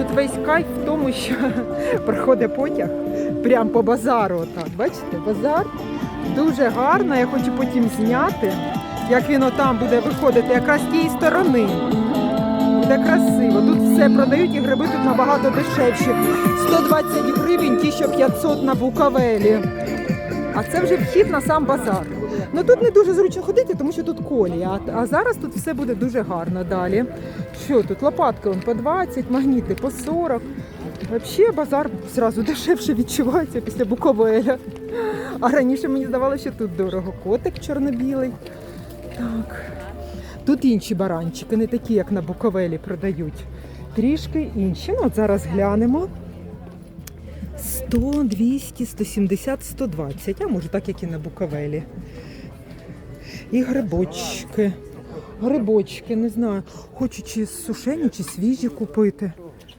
тут весь кайф в тому, що проходить потяг прямо по базару. Отак. Бачите, базар дуже гарно. Я хочу потім зняти, як він отам буде виходити, якраз з тієї сторони. Буде красиво. Тут все продають і гриби тут набагато дешевші. 120 гривень, ті, що 500 на Буковелі. А це вже вхід на сам базар. Ну тут не дуже зручно ходити, тому що тут колія. А, зараз тут все буде дуже гарно далі. Що тут? Лопатки вон по 20, магніти по 40. Взагалі базар зразу дешевше відчувається після Буковеля. А раніше мені здавалося, що тут дорого. Котик чорно-білий. Так. Тут інші баранчики, не такі, як на Буковелі продають. Трішки інші. Ну, от зараз глянемо. 100, 200, 170, 120, а може так, як і на Буковелі. І грибочки. Грибочки, не знаю, хочу чи сушені, чи свіжі купити.